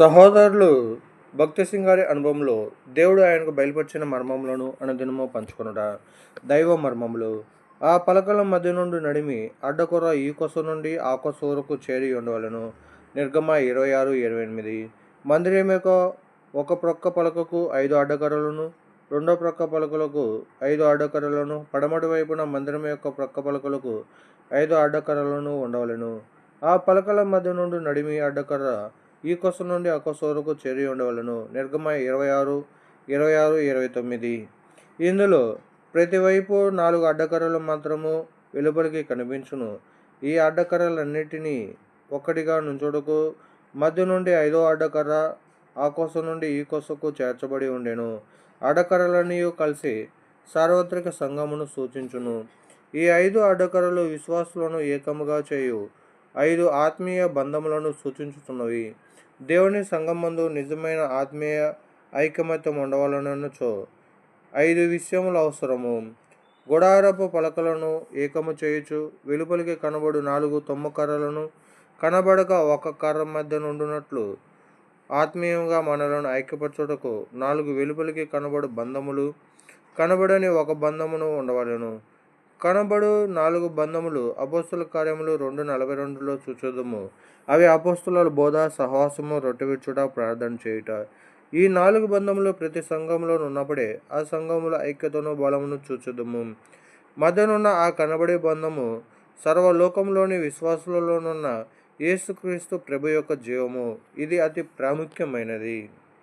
సహోదరులు భక్తి సింగారి అనుభవంలో దేవుడు ఆయనకు బయలుపరిచిన మర్మములను అనుదినము పంచుకొనుట దైవ మర్మములు. ఆ పలకల మధ్య నుండి నడిమి అడ్డకొర ఈ కొస నుండి ఆ కొస వరకు చేరి ఉండవలను. నిర్గమ ఇరవై ఆరు ఇరవై ఎనిమిది. మందిరం యొక్క ఒక ప్రొక్క పలకకు ఐదు అడ్డకరలను రెండో ప్రక్క పలకలకు ఐదు అడ్డకరలను పడమటి వైపున మందిరం యొక్క ప్రక్క పలకలకు ఐదు అడ్డకరలను ఉండవలెను. ఆ పలకల మధ్య నుండి నడిమి అడ్డకర్ర ఈ కొస నుండి ఆ కొస వరకు చేరి ఉండవలను. నిర్గమ ఇరవై ఆరు ఇరవై ఆరు ఇరవై తొమ్మిది ఇందులో ప్రతి వైపు నాలుగు అడ్డకర్రలు మాత్రము వెలుపలికి కనిపించును. ఈ అడ్డకర్రలన్నిటినీ ఒక్కటిగా నుంచుటకు మధ్య నుండి ఐదో అడ్డకర్ర ఆ కొస నుండి ఈ కొసకు చేర్చబడి ఉండెను. అడ్డకర్రలన్నీ కలిసి సార్వత్రిక సంఘమును సూచించును. ఈ ఐదు అడ్డకర్రలు విశ్వాసులను ఏకముగా చేయు. ఐదు ఆత్మీయ బంధములను సూచించుతున్నవి దేవుని సంఘమందు నిజమైన ఆత్మీయ ఐకమత్యం ఉండవలనచో ఐదు విషయములు అవసరము. గుడారపు పలకలను ఏకము చేయొచ్చు వెలుపలికి కనబడు నాలుగు తొమ్మ కర్రలను కనబడక ఒక కర్ర మధ్య నుండునట్లు ఆత్మీయంగా మనలను ఐక్యపరచుటకు నాలుగు వెలుపలికి కనబడు బంధములు కనబడని ఒక బంధమును ఉండవలెను. కనబడు నాలుగు బంధములు అపోస్తుల కార్యములు రెండు నలభై రెండులో చూచుదము. అవి అపోస్తుల బోధ సహవాసము రొట్టెవిచ్చుట ప్రార్థన చేయుట. ఈ నాలుగు బంధములు ప్రతి సంఘంలో ఉన్నప్పుడే ఆ సంఘముల ఐక్యతను బలమును చూచుదము. మధ్యనున్న ఆ కనబడే బంధము సర్వలోకంలోని విశ్వాసులలోనున్న యేసుక్రీస్తు ప్రభు యొక్క జీవము. ఇది అతి ప్రాముఖ్యమైనది.